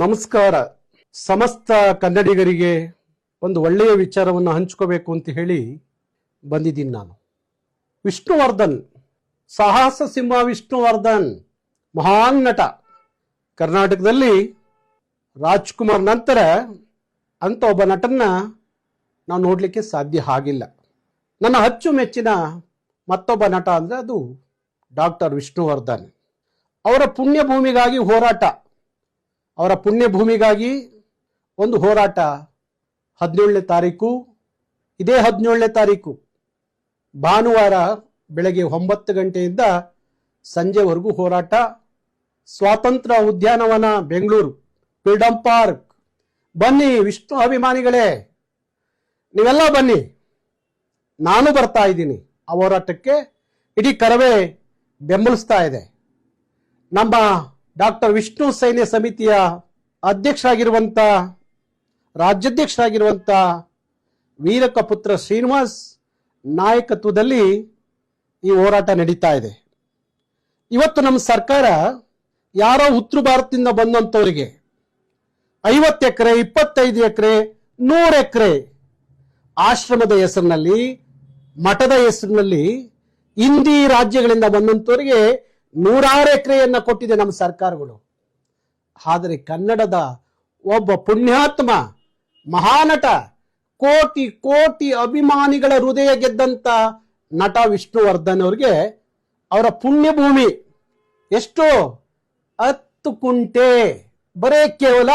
ನಮಸ್ಕಾರ. ಸಮಸ್ತ ಕನ್ನಡಿಗರಿಗೆ ಒಂದು ಒಳ್ಳೆಯ ವಿಚಾರವನ್ನು ಹಂಚ್ಕೋಬೇಕು ಅಂತ ಹೇಳಿ ಬಂದಿದ್ದೀನಿ ನಾನು. ವಿಷ್ಣುವರ್ಧನ್, ಸಾಹಸ ಸಿಂಹ ವಿಷ್ಣುವರ್ಧನ್, ಮಹಾನ್ ನಟ. ಕರ್ನಾಟಕದಲ್ಲಿ ರಾಜ್ಕುಮಾರ್ ನಂತರ ಅಂತ ಒಬ್ಬ ನಟನ್ನ ನಾವು ನೋಡಲಿಕ್ಕೆ ಸಾಧ್ಯ ಆಗಿಲ್ಲ. ನನ್ನ ಅಚ್ಚುಮೆಚ್ಚಿನ ಮತ್ತೊಬ್ಬ ನಟ ಅಂದರೆ ಅದು ಡಾಕ್ಟರ್ ವಿಷ್ಣುವರ್ಧನ್. ಅವರ ಪುಣ್ಯ ಭೂಮಿಗಾಗಿ ಹೋರಾಟ. ಅವರ ಪುಣ್ಯ ಭೂಮಿಗಾಗಿ ಒಂದು ಹೋರಾಟ ಹದಿನೇಳನೇ ತಾರೀಕು, ಇದೇ ಹದಿನೇಳನೇ ತಾರೀಕು, ಭಾನುವಾರ ಬೆಳಗ್ಗೆ ಒಂಬತ್ತು ಗಂಟೆಯಿಂದ ಸಂಜೆವರೆಗೂ ಹೋರಾಟ, ಸ್ವಾತಂತ್ರ್ಯ ಉದ್ಯಾನವನ, ಬೆಂಗಳೂರು ಫ್ರೀಡಮ್ ಪಾರ್ಕ್. ಬನ್ನಿ ವಿಷ್ಣು ಅಭಿಮಾನಿಗಳೇ, ನೀವೆಲ್ಲ ಬನ್ನಿ. ನಾನು ಬರ್ತಾ ಇದ್ದೀನಿ. ಆ ಹೋರಾಟಕ್ಕೆ ಇಡೀ ಕರವೇ ಬೆಂಬಲಿಸ್ತಾ ಇದೆ. ನಮ್ಮ ಡಾಕ್ಟರ್ ವಿಷ್ಣು ಸೈನ್ಯ ಸಮಿತಿಯ ಅಧ್ಯಕ್ಷರಾಗಿರುವಂತ, ರಾಜ್ಯಾಧ್ಯಕ್ಷರಾಗಿರುವಂತ ವೀರಕ ಪುತ್ರ ಶ್ರೀನಿವಾಸ್ ನಾಯಕತ್ವದಲ್ಲಿ ಈ ಹೋರಾಟ ನಡೀತಾ ಇದೆ. ಇವತ್ತು ನಮ್ಮ ಸರ್ಕಾರ ಯಾರೋ ಉತ್ತರ ಭಾರತದಿಂದ ಬಂದಂತವರಿಗೆ ಐವತ್ತು ಎಕರೆ, ಇಪ್ಪತ್ತೈದು ಎಕರೆ, ನೂರು ಎಕರೆ ಆಶ್ರಮದ ಹೆಸರಿನಲ್ಲಿ, ಮಠದ ಹೆಸರಿನಲ್ಲಿ ಹಿಂದಿ ರಾಜ್ಯಗಳಿಂದ ಬಂದಂತವರಿಗೆ ನೂರಾರು ಎಕರೆಯನ್ನ ಕೊಟ್ಟಿದೆ ನಮ್ಮ ಸರ್ಕಾರಗಳು. ಆದರೆ ಕನ್ನಡದ ಒಬ್ಬ ಪುಣ್ಯಾತ್ಮ, ಮಹಾನಟ, ಕೋಟಿ ಕೋಟಿ ಅಭಿಮಾನಿಗಳ ಹೃದಯ ಗೆದ್ದಂತ ನಟ ವಿಷ್ಣುವರ್ಧನ್ ಅವರಿಗೆ ಅವರ ಪುಣ್ಯಭೂಮಿ ಎಷ್ಟು ಹತ್ತು ಕುಂಟೆ, ಬರೇ ಕೇವಲ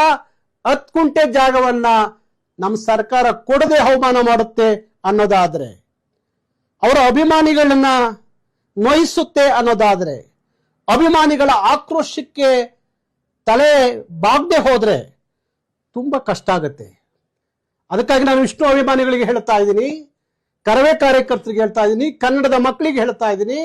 ಹತ್ತು ಕುಂಟೆ ಜಾಗವನ್ನ ನಮ್ಮ ಸರ್ಕಾರ ಕೊಡದೆ ಅವಮಾನ ಮಾಡುತ್ತೆ ಅನ್ನೋದಾದ್ರೆ, ಅವರ ಅಭಿಮಾನಿಗಳನ್ನ ನೋಯಿಸುತ್ತೆ ಅನ್ನೋದಾದ್ರೆ ಅಭಿಮಾನಿಗಳ ಆಕ್ರೋಶಕ್ಕೆ ತಲೆ ಬಾಗದೆ ಹೋದ್ರೆ ತುಂಬಾ ಕಷ್ಟ ಆಗುತ್ತೆ. ಅದಕ್ಕಾಗಿ ನಾನು ವಿಷ್ಣು ಅಭಿಮಾನಿಗಳಿಗೆ ಹೇಳ್ತಾ ಇದ್ದೀನಿ, ಕರವೇ ಕಾರ್ಯಕರ್ತರಿಗೆ ಹೇಳ್ತಾ ಇದ್ದೀನಿ, ಕನ್ನಡದ ಮಕ್ಕಳಿಗೆ ಹೇಳ್ತಾ ಇದ್ದೀನಿ.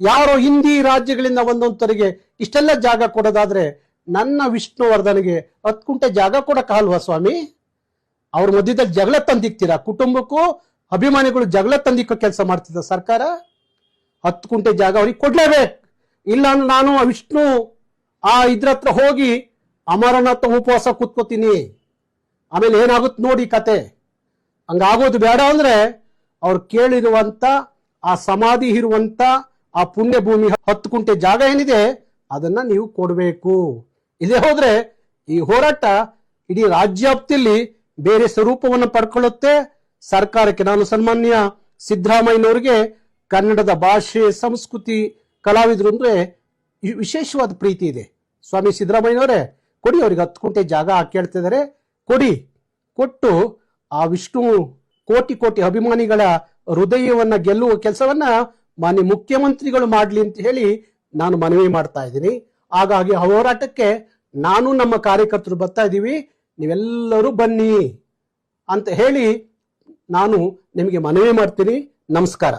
ಯಾರೋ ಹಿಂದಿ ರಾಜ್ಯಗಳಿಂದ ಒಂದೊಂದರಿಗೆ ಇಷ್ಟೆಲ್ಲ ಜಾಗ ಕೊಡೋದಾದ್ರೆ ನನ್ನ ವಿಷ್ಣುವರ್ಧನಿಗೆ ಹತ್ತು ಕುಂಟೆ ಜಾಗ ಕೊಡಕ್ಕಾಲ್ವಾ ಸ್ವಾಮಿ? ಅವ್ರ ಮಧ್ಯದಲ್ಲಿ ಜಗಳ ತಂದಿಕ್ತೀರಾ? ಕುಟುಂಬಕ್ಕೂ ಅಭಿಮಾನಿಗಳು ಜಗಳ ತಂದಿಕ್ಕೋ ಕೆಲಸ ಮಾಡ್ತಿದ್ದ ಸರ್ಕಾರ? ಹತ್ತು ಕುಂಟೆ ಜಾಗ ಅವ್ರಿಗೆ ಕೊಡ್ಲೇಬೇಕು. ಇಲ್ಲ ಅಂದ್ರೆ ನಾನು ಆ ವಿಷ್ಣು ಆ ಇದ್ರ ಹೋಗಿ ಅಮರನಾಥ ಉಪವಾಸ ಕೂತ್ಕೋತೀನಿ. ಆಮೇಲೆ ಏನಾಗುತ್ತೆ ನೋಡಿ ಕತೆ. ಹಂಗಾಗೋದು ಬೇಡ ಅಂದ್ರೆ ಅವ್ರು ಕೇಳಿರುವಂತ, ಆ ಸಮಾಧಿ ಇರುವಂತ, ಆ ಪುಣ್ಯ ಭೂಮಿ ಹತ್ತು ಕುಂಟೆ ಜಾಗ ಏನಿದೆ, ಅದನ್ನ ನೀವು ಕೊಡಬೇಕು. ಇದೇ ಹೋದ್ರೆ ಈ ಹೋರಾಟ ಇಡೀ ರಾಜ್ಯಾಪ್ತಿಯಲ್ಲಿ ಬೇರೆ ಸ್ವರೂಪವನ್ನು ಪಡ್ಕೊಳ್ಳುತ್ತೆ. ಸರ್ಕಾರಕ್ಕೆ ನಾನು ಸನ್ಮಾನ್ಯ ಸಿದ್ದರಾಮಯ್ಯನವರಿಗೆ ಕನ್ನಡದ ಭಾಷೆ, ಸಂಸ್ಕೃತಿ ಕಲಾವಿದರು ಅಂದ್ರೆ ವಿಶೇಷವಾದ ಪ್ರೀತಿ ಇದೆ. ಸ್ವಾಮಿ ಸಿದ್ದರಾಮಯ್ಯನವರೇ, ಕೊಡಿ ಅವ್ರಿಗೆ ಹತ್ತು ಕುಂಟೆ ಜಾಗ ಕೇಳ್ತಿದ್ದಾರೆ. ಕೊಡಿ, ಕೊಟ್ಟು ಆ ವಿಷ್ಣು ಕೋಟಿ ಕೋಟಿ ಅಭಿಮಾನಿಗಳ ಹೃದಯವನ್ನ ಗೆಲ್ಲುವ ಕೆಲಸವನ್ನ ಮಾನ್ಯ ಮುಖ್ಯಮಂತ್ರಿಗಳು ಮಾಡಲಿ ಅಂತ ಹೇಳಿ ನಾನು ಮನವಿ ಮಾಡ್ತಾ ಇದ್ದೀನಿ. ಹಾಗಾಗಿ ಹೋರಾಟಕ್ಕೆ ನಾನು ನಮ್ಮ ಕಾರ್ಯಕರ್ತರು ಬರ್ತಾ ಇದ್ದೀವಿ. ನೀವೆಲ್ಲರೂ ಬನ್ನಿ ಅಂತ ಹೇಳಿ ನಾನು ನಿಮಗೆ ಮನವಿ ಮಾಡ್ತೀನಿ. ನಮಸ್ಕಾರ.